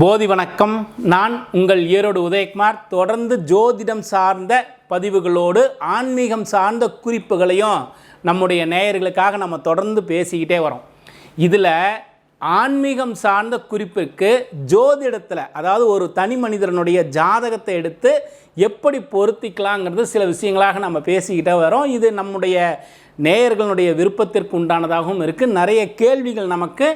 போதி வணக்கம். நான் உங்கள் ஈரோடு உதயகுமார். தொடர்ந்து ஜோதிடம் சார்ந்த பதிவுகளோடு ஆன்மீகம் சார்ந்த குறிப்புகளையும் நம்முடைய நேயர்களுக்காக நம்ம தொடர்ந்து பேசிக்கிட்டே வரோம். இதில் ஆன்மீகம் சார்ந்த குறிப்பிற்கு ஜோதிடத்தில் அதாவது ஒரு தனி மனிதனுடைய ஜாதகத்தை எடுத்து எப்படி பொருத்திக்கலாங்கிறது சில விஷயங்களாக நம்ம பேசிக்கிட்டே வரோம். இது நம்முடைய நேயர்களுடைய விருப்பத்திற்கு உண்டானதாகவும் இருக்குது நிறைய கேள்விகள் நமக்கு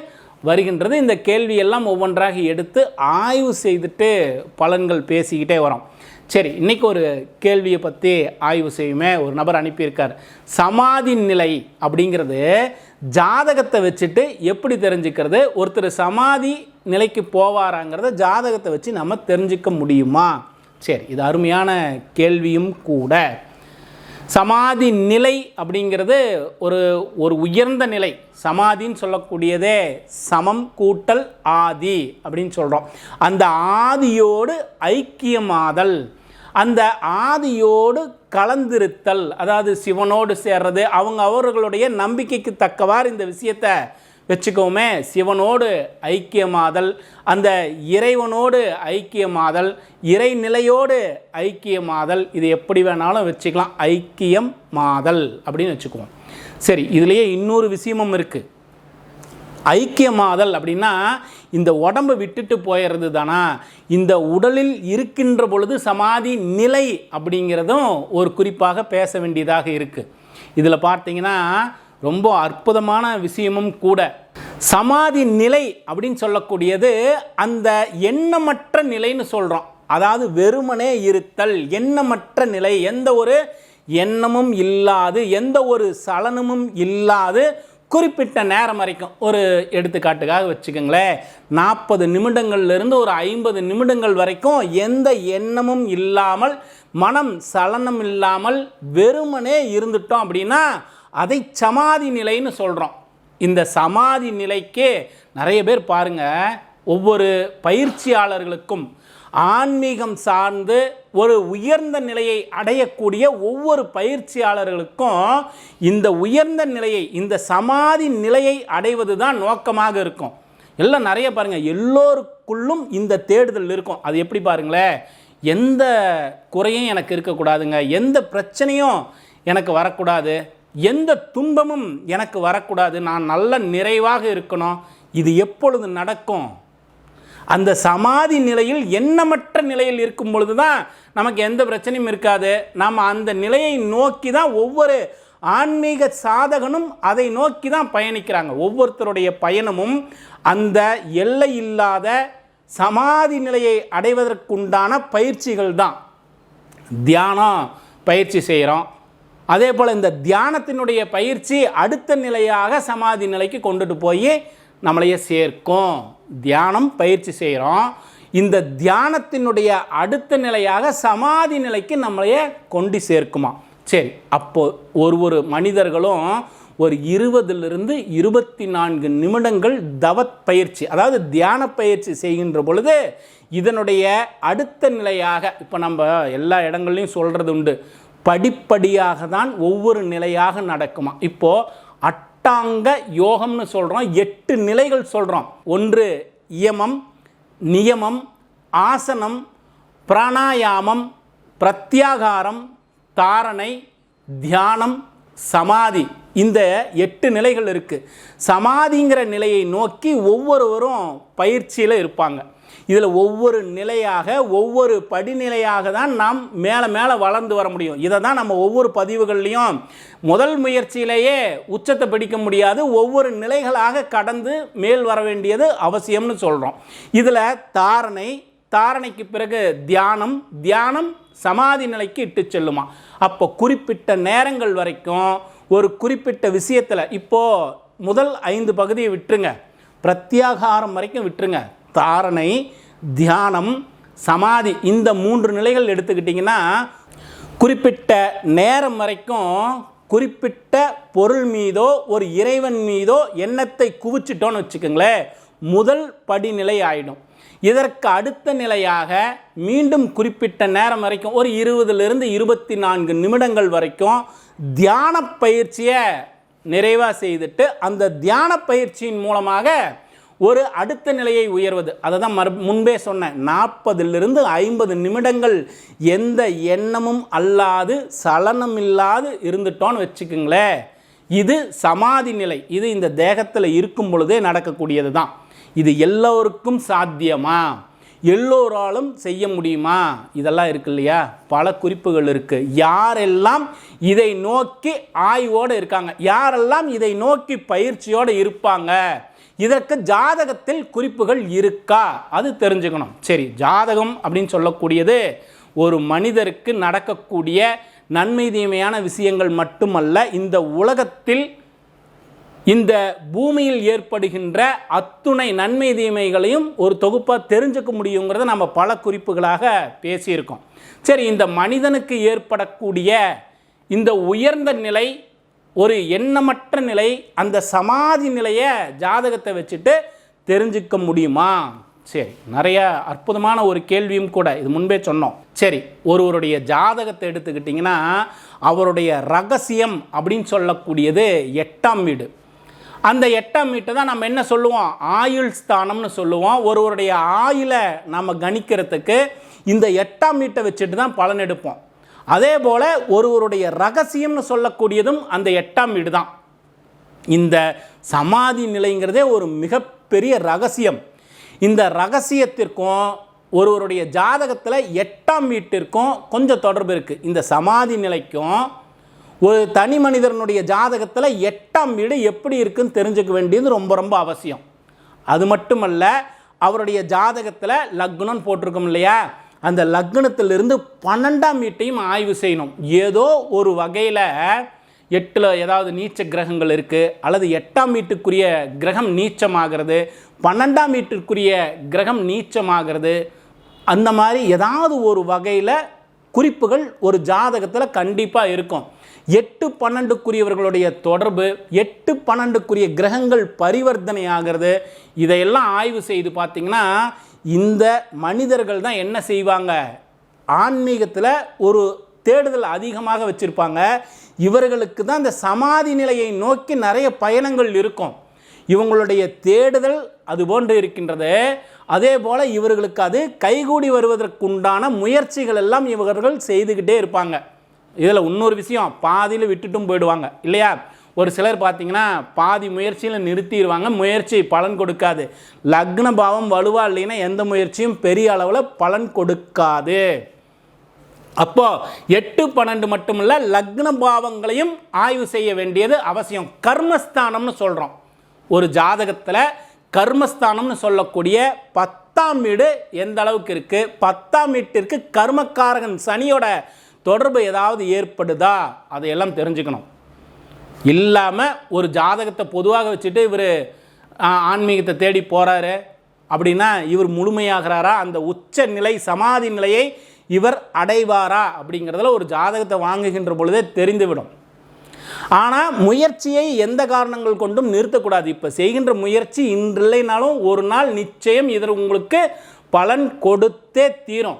வருகின்றது. இந்த கேள்வியெல்லாம் ஒவ்வொன்றாக எடுத்து ஆய்வு செய்துட்டு பலன்கள் பேசிக்கிட்டே வரோம். சரி இன்னைக்கு ஒரு கேள்வியை பற்றி ஆய்வு செய்யுமே ஒரு நபர் அனுப்பியிருக்கார். சமாதி நிலை அப்படிங்கிறது ஜாதகத்தை வச்சுட்டு எப்படி தெரிஞ்சுக்கிறது? ஒருத்தர் சமாதி நிலைக்கு போவாராங்கிறத ஜாதகத்தை வச்சு நம்ம தெரிஞ்சுக்க முடியுமா? சரி இது அருமையான கேள்வியும் கூட. சமாதி நிலை அப்படிங்கிறது ஒரு ஒரு உயர்ந்த நிலை. சமாதின்னு சொல்லக்கூடியதே சமம் கூட்டல் ஆதி அப்படின்னு சொல்கிறோம் அந்த ஆதியோடு ஐக்கியமாதல். அந்த ஆதியோடு கலந்திருத்தல். அதாவது சிவனோடு சேர்றது அவங்க அவர்களுடைய நம்பிக்கைக்கு தக்கவாறு இந்த விஷயத்தை வச்சுக்கோமே சிவனோடு ஐக்கியமாதல் அந்த இறைவனோடு ஐக்கியமாதல் இறைநிலையோடு ஐக்கியமாதல் இது எப்படி வேணாலும் வச்சுக்கலாம். ஐக்கியம் மாதல் அப்படின்னு வச்சுக்குவோம். சரி இதுலேயே இன்னொரு விஷயமும் இருக்குது ஐக்கியமாதல் அப்படின்னா இந்த உடம்பை விட்டுட்டு போயிடுறது தானா? இந்த உடலில் இருக்கின்ற பொழுது சமாதி நிலை அப்படிங்கிறதும் ஒரு குறிப்பாக பேச வேண்டியதாக இருக்குது இதில் பார்த்தீங்கன்னா ரொம்ப அற்புதமான விஷயமும் கூட. சமாதி நிலை அப்படின்னு சொல்லக்கூடியது அந்த எண்ணமற்ற நிலைன்னு சொல்கிறோம் அதாவது வெறுமனே இருத்தல் எண்ணமற்ற நிலை எந்த ஒரு எண்ணமும் இல்லாது எந்த ஒரு சலனமும் இல்லாது குறிப்பிட்ட நேரம் வரைக்கும். ஒரு எடுத்துக்காட்டுக்காக வச்சுக்கோங்களேன். நாற்பது நிமிடங்கள்லேருந்து ஒரு ஐம்பது நிமிடங்கள் வரைக்கும் எந்த எண்ணமும் இல்லாமல் மனம் சலனம் இல்லாமல் வெறுமனே இருந்துட்டோம் அப்படின்னா அதை சமாதி நிலைன்னு சொல்கிறோம் இந்த சமாதி நிலைக்கே நிறைய பேர் பாருங்க ஒவ்வொரு பயிற்சியாளர்களுக்கும் ஆன்மீகம் சார்ந்து ஒரு உயர்ந்த நிலையை அடையக்கூடிய ஒவ்வொரு பயிற்சியாளர்களுக்கும் இந்த உயர்ந்த நிலையை இந்த சமாதி நிலையை அடைவது தான் நோக்கமாக இருக்கும். எல்லாம் நிறைய பாருங்கள் எல்லோருக்குள்ளும் இந்த தேடுதல் இருக்கும். அது எப்படி பாருங்களேன் எந்த குறையும் எனக்கு இருக்கக்கூடாதுங்க எந்த பிரச்சனையும் எனக்கு வரக்கூடாது. எந்த துன்பமும் எனக்கு வரக்கூடாது. நான் நல்ல நிறைவாக இருக்கணும். இது எப்பொழுது நடக்கும்? அந்த சமாதி நிலையில் எண்ணமற்ற நிலையில் இருக்கும் பொழுது தான் நமக்கு எந்த பிரச்சனையும் இருக்காது. நாம் அந்த நிலையை நோக்கி தான் ஒவ்வொரு ஆன்மீக சாதகனும் அதை நோக்கி தான் பயணிக்கிறாங்க. ஒவ்வொருத்தருடைய பயணமும் அந்த எல்லை இல்லாத சமாதி நிலையை அடைவதற்குண்டான பயிற்சிகள் தான் தியானம் பயிற்சி செய்கிறோம் அதே போல் இந்த தியானத்தினுடைய பயிற்சி அடுத்த நிலையாக சமாதி நிலைக்கு கொண்டுட்டு போய் நம்மளைய சேர்க்கும். தியானம் பயிற்சி செய்கிறோம் இந்த தியானத்தினுடைய அடுத்த நிலையாக சமாதி நிலைக்கு நம்மளைய கொண்டு சேர்க்குமா? சரி அப்போது ஒரு ஒரு மனிதர்களும் ஒரு இருபதிலிருந்து இருபத்தி நான்கு நிமிடங்கள் தவத் பயிற்சி அதாவது தியான பயிற்சி செய்கின்ற பொழுது இதனுடைய அடுத்த நிலையாக இப்போ நம்ம எல்லா இடங்கள்லையும் சொல்கிறது உண்டு. படிப்படியாக தான் ஒவ்வொரு நிலையாக நடக்குமா? இப்போது அட்டாங்க யோகம்னு சொல்கிறோம் எட்டு நிலைகள் சொல்கிறோம் ஒன்று இயமம் நியமம் ஆசனம் பிராணாயாமம் பிரத்யாகாரம் தாரணை தியானம் சமாதி. இந்த எட்டு நிலைகள் இருக்குது சமாதிங்கிற நிலையை நோக்கி ஒவ்வொருவரும் பயிற்சியில் இருப்பாங்க. இதில் ஒவ்வொரு நிலையாக ஒவ்வொரு படிநிலையாக தான் நாம் மேலே மேலே வளர்ந்து வர முடியும். இதை தான் நம்ம ஒவ்வொரு பதிவுகள்லையும் முதல் முயற்சியிலேயே உச்சத்தை பிடிக்க முடியாது ஒவ்வொரு நிலைகளாக கடந்து மேல் வர வேண்டியது அவசியம்னு சொல்கிறோம் இதில் தாரணை தாரணைக்கு பிறகு தியானம் தியானம் சமாதி நிலைக்கு இட்டு செல்லுமா. அப்போ குறிப்பிட்ட நேரங்கள் வரைக்கும் ஒரு குறிப்பிட்ட விஷயத்தில் இப்போது முதல் ஐந்து பகுதியை விட்டுருங்க. பிரத்யாகாரம் வரைக்கும் விட்டுருங்க. தாரணை தியானம் சமாதி இந்த மூன்று நிலைகள் எடுத்துக்கிட்டிங்கன்னா குறிப்பிட்ட நேரம் வரைக்கும் குறிப்பிட்ட பொருள் மீதோ ஒரு இறைவன் மீதோ எண்ணத்தை குவிச்சிட்டோன்னு வச்சுக்கோங்களேன் முதல் படிநிலை ஆகிடும் இதற்கு அடுத்த நிலையாக மீண்டும் குறிப்பிட்ட நேரம் வரைக்கும் ஒரு இருபதுலேருந்து இருபத்தி நான்கு நிமிடங்கள் வரைக்கும் தியான பயிற்சியை நிறைவாக செய்துட்டு அந்த தியான பயிற்சியின் மூலமாக ஒரு அடுத்த நிலையை உயர்வது. அதை தான் மறு முன்பே சொன்னேன். நாற்பதிலிருந்து ஐம்பது நிமிடங்கள் எந்த எண்ணமும் அல்லாது சலனம் இல்லாது இருந்துட்டோன்னு வச்சுக்கோங்களேன். இது சமாதி நிலை. இது இந்த தேகத்தில் இருக்கும் பொழுதே நடக்கக்கூடியது தான் இது எல்லோருக்கும் சாத்தியமா? எல்லோராலும் செய்ய முடியுமா? இதெல்லாம் இருக்கு இல்லையா? பல குறிப்புகள் இருக்குது யாரெல்லாம் இதை நோக்கி ஆய்வோடு இருக்காங்க யாரெல்லாம் இதை நோக்கி பயிற்சியோடு இருப்பாங்க இதற்கு ஜாதகத்தில் குறிப்புகள் இருக்கா? அது தெரிஞ்சுக்கணும். சரி ஜாதகம் அப்படின்னு சொல்லக்கூடியது ஒரு மனிதருக்கு நடக்கக்கூடிய நன்மை தீமையான விஷயங்கள் மட்டுமல்ல இந்த உலகத்தில் இந்த பூமியில் ஏற்படுகின்ற அத்துணை நன்மை தீமைகளையும் ஒரு தொகுப்பாக தெரிஞ்சுக்க முடியுங்கிறத நம்ம பல குறிப்புகளாக பேசியிருக்கோம். சரி இந்த மனிதனுக்கு ஏற்படக்கூடிய இந்த உயர்ந்த நிலை ஒரு எண்ணமற்ற நிலை அந்த சமாதி நிலையை ஜாதகத்தை வச்சுட்டு தெரிஞ்சுக்க முடியுமா? சரி நிறைய அற்புதமான ஒரு கேள்வியும் கூட இது முன்பே சொன்னோம். சரி ஒருவருடைய ஜாதகத்தை எடுத்துக்கிட்டிங்கன்னா அவருடைய ரகசியம் அப்படின்னு சொல்லக்கூடியது எட்டாம் வீடு. அந்த எட்டாம் வீட்டை தான் நம்ம என்ன சொல்லுவோம்? ஆயுள் ஸ்தானம்னு சொல்லுவோம். ஒருவருடைய ஆயுளை நம்ம கணிக்கிறதுக்கு இந்த எட்டாம் வீட்டை வச்சுட்டு தான் பலன் எடுப்போம். அதே போல் ஒருவருடைய ரகசியம்னு சொல்லக்கூடியதும் அந்த எட்டாம் வீடு தான். இந்த சமாதி நிலைங்கிறதே ஒரு மிகப்பெரிய ரகசியம். இந்த ரகசியத்திற்கும் ஒருவருடைய ஜாதகத்தில் எட்டாம் வீட்டிற்கும் கொஞ்சம் தொடர்பு இருக்குது இந்த சமாதி நிலைக்கும் ஒரு தனி மனிதனுடைய ஜாதகத்தில் எட்டாம் வீடு எப்படி இருக்குன்னு தெரிஞ்சுக்க வேண்டியது ரொம்ப ரொம்ப அவசியம். அது மட்டுமல்ல அவருடைய ஜாதகத்தில் லக்னம் போட்டிருக்கோம் இல்லையா? அந்த லக்னத்திலிருந்து பன்னெண்டாம் வீட்டையும் ஆய்வு செய்யணும். ஏதோ ஒரு வகையில் எட்டில் ஏதாவது நீச்ச கிரகங்கள் இருக்குது அல்லது எட்டாம் வீட்டுக்குரிய கிரகம் நீச்சமாகிறது பன்னெண்டாம் வீட்டுக்குரிய கிரகம் நீச்சமாகிறது அந்த மாதிரி ஏதாவது ஒரு வகையில் குறிப்புகள் ஒரு ஜாதகத்தில் கண்டிப்பாக இருக்கும். எட்டு பன்னெண்டுக்குரியவர்களுடைய தொடர்பு எட்டு பன்னெண்டுக்குரிய கிரகங்கள் பரிவர்த்தனை ஆகிறது. இதையெல்லாம் ஆய்வு செய்து பார்த்திங்கன்னா இந்த மனிதர்கள் தான் என்ன செய்வாங்க? ஆன்மீகத்தில் ஒரு தேடுதல் அதிகமாக வச்சுருப்பாங்க. இவர்களுக்கு தான் இந்த சமாதி நிலையை நோக்கி நிறைய பயணங்கள் இருக்கும். இவங்களுடைய தேடுதல் அது போன்று இருக்கின்றது. அதே போல் இவர்களுக்கு அது கைகூடி வருவதற்குண்டான முயற்சிகள் எல்லாம் இவர்கள் செய்துக்கிட்டே இருப்பாங்க. இதில் இன்னொரு விஷயம் பாதியில் விட்டுட்டும் போயிடுவாங்க. இல்லையா? ஒரு சிலர் பார்த்தீங்கன்னா பாதி முயற்சியில் நிறுத்திடுவாங்க. முயற்சி பலன் கொடுக்காது. லக்ன பாவம் வலுவா இல்லைன்னா எந்த முயற்சியும் பெரிய அளவில் பலன் கொடுக்காது. அப்போது எட்டு பன்னெண்டு மட்டுமில்ல லக்ன பாவங்களையும் ஆய்வு செய்ய வேண்டியது அவசியம். கர்மஸ்தானம்னு சொல்கிறோம் ஒரு ஜாதகத்தில் கர்மஸ்தானம்னு சொல்லக்கூடிய பத்தாம் வீடு எந்த அளவுக்கு இருக்குது பத்தாம் வீட்டிற்கு கர்மக்காரகன் சனியோட தொடர்பு ஏதாவது ஏற்படுதா? அதையெல்லாம் தெரிஞ்சுக்கணும். இல்லாமல் ஒரு ஜாதகத்தை பொதுவாக வச்சுட்டு இவர் ஆன்மீகத்தை தேடி போகிறாரு அப்படின்னா இவர் முழுமையாகிறாரா? அந்த உச்ச நிலை சமாதி நிலையை இவர் அடைவாரா? அப்படிங்கிறதுல ஒரு ஜாதகத்தை வாங்குகின்ற பொழுதே தெரிந்துவிடும். ஆனால் முயற்சியை எந்த காரணங்கள் கொண்டும் நிறுத்தக்கூடாது. இப்போ செய்கின்ற முயற்சி இன்றில்லைனாலும் ஒரு நாள் நிச்சயம் இதில் உங்களுக்கு பலன் கொடுத்தே தீரும்.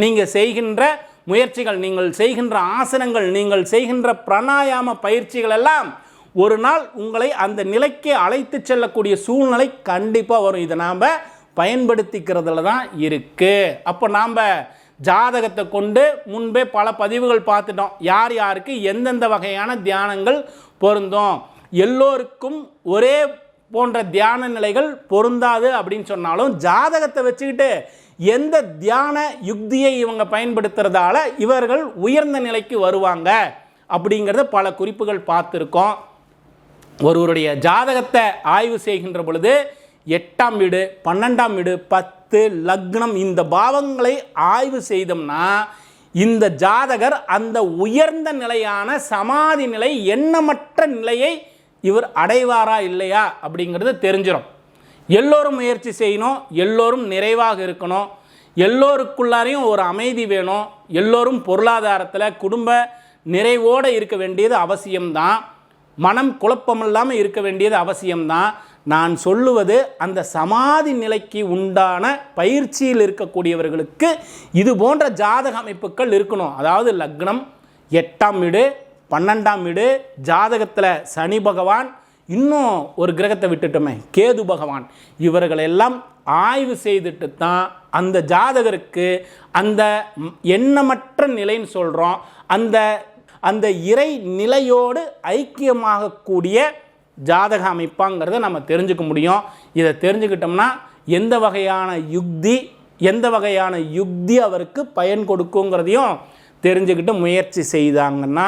நீங்கள் செய்கின்ற முயற்சிகள் நீங்கள் செய்கின்ற ஆசனங்கள் நீங்கள் செய்கின்ற பிராணாயாம பயிற்சிகள் எல்லாம் ஒரு நாள் உங்களை அந்த நிலைக்கு அழைத்து செல்லக்கூடிய சூழ்நிலை கண்டிப்பாக வரும். இதை நாம் பயன்படுத்திக்கிறதுல தான் இருக்குது அப்போ நாம் ஜாதகத்தை கொண்டு முன்பே பல பதிவுகள் பார்த்துட்டோம். யார் யாருக்கு எந்தெந்த வகையான தியானங்கள் பொருந்தும்? எல்லோருக்கும் ஒரே போன்ற தியான நிலைகள் பொருந்தாது அப்படின்னு சொன்னாலும் ஜாதகத்தை வச்சுக்கிட்டு எந்த தியான யுக்தியை இவங்க பயன்படுத்துறதால இவர்கள் உயர்ந்த நிலைக்கு வருவாங்க அப்படிங்கிறத பல குறிப்புகள் பார்த்துருக்கோம். ஒருவருடைய ஜாதகத்தை ஆய்வு செய்கின்ற பொழுது எட்டாம் வீடு பன்னெண்டாம் வீடு பத்து லக்னம் இந்த பாவங்களை ஆய்வு செய்தோம்னா இந்த ஜாதகர் அந்த உயர்ந்த நிலையான சமாதி நிலை எண்ணமற்ற நிலையை இவர் அடைவாரா இல்லையா அப்படிங்கிறது தெரிஞ்சிடும் எல்லோரும் முயற்சி செய்யணும் எல்லோரும் நிறைவாக இருக்கணும். எல்லோருக்குள்ளாரையும் ஒரு அமைதி வேணும். எல்லோரும் பொருளாதாரத்தில் குடும்ப நிறைவோடு இருக்க வேண்டியது அவசியம்தான். மனம் குழப்பமில்லாமல் இருக்க வேண்டியது அவசியம்தான். நான் சொல்லுவது அந்த சமாதி நிலைக்கு உண்டான பயிற்சியில் இருக்கக்கூடியவர்களுக்கு இது போன்ற ஜாதக அமைப்புகள் இருக்கணும். அதாவது லக்னம் எட்டாம் வீடு பன்னெண்டாம் வீடு ஜாதகத்தில் சனி பகவான் இன்னும் ஒரு கிரகத்தை விட்டுட்டோமே. கேது பகவான். இவர்களெல்லாம் ஆய்வு செய்துட்டு தான் அந்த ஜாதகருக்கு அந்த எண்ணமற்ற நிலைன்னு சொல்கிறோம் அந்த அந்த இறை நிலையோடு ஐக்கியமாகக்கூடிய ஜாதக அமைப்பாங்கிறத நம்ம தெரிஞ்சுக்க முடியும். இதை தெரிஞ்சுக்கிட்டோம்னா எந்த வகையான யுக்தி எந்த வகையான யுக்தி அவருக்கு பயன் கொடுக்குங்கிறதையும் தெரிஞ்சுக்கிட்டு முயற்சி செய்தாங்கன்னா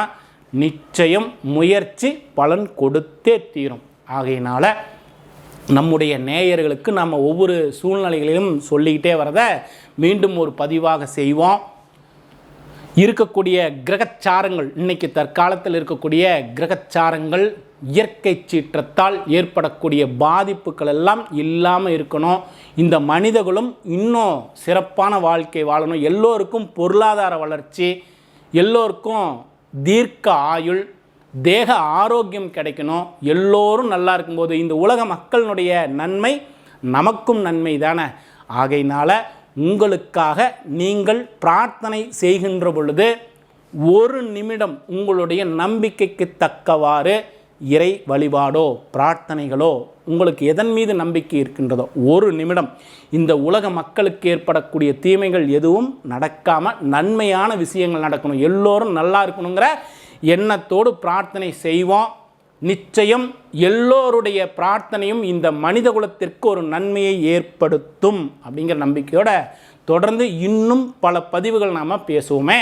நிச்சயம் முயற்சி பலன் கொடுத்தே தீரும். ஆகையினால் நம்முடைய நேயர்களுக்கு நம்ம ஒவ்வொரு சூழ்நிலைகளிலும் சொல்லிக்கிட்டே வரத மீண்டும் ஒரு பதிவாக செய்வோம். இருக்கக்கூடிய கிரகச்சாரங்கள் இன்னைக்கு தற்காலத்தில் இருக்கக்கூடிய கிரகச்சாரங்கள் இயற்கை சீற்றத்தால் ஏற்படக்கூடிய பாதிப்புகள் எல்லாம் இல்லாமல் இருக்கணும். இந்த மனிதர்களும் இன்னும் சிறப்பான வாழ்க்கை வாழணும். எல்லோருக்கும் பொருளாதார வளர்ச்சி எல்லோருக்கும் தீர்க்க ஆயுள் தேக ஆரோக்கியம் கிடைக்கணும். எல்லோரும் நல்லா இருக்கும்போது இந்த உலக மக்களினுடைய நன்மை நமக்கும் நன்மை தானே. ஆகையினால் உங்களுக்காக நீங்கள் பிரார்த்தனை செய்கின்ற பொழுது ஒரு நிமிடம் உங்களுடைய நம்பிக்கைக்கு தக்கவாறு இறை வழிபாடோ பிரார்த்தனைகளோ உங்களுக்கு எதன் மீது நம்பிக்கை இருக்கின்றதோ ஒரு நிமிடம் இந்த உலக மக்களுக்கு ஏற்படக்கூடிய தீமைகள் எதுவும் நடக்காமல் நன்மையான விஷயங்கள் நடக்கணும். எல்லோரும் நல்லா இருக்கணுங்கிற எண்ணத்தோடு பிரார்த்தனை செய்வோம். நிச்சயம் எல்லோருடைய பிரார்த்தனையும் இந்த மனித குலத்திற்கு ஒரு நன்மையை ஏற்படுத்தும் அப்படிங்கிற நம்பிக்கையோட தொடர்ந்து இன்னும் பல பதிவுகள் நாம் பேசுவோமே.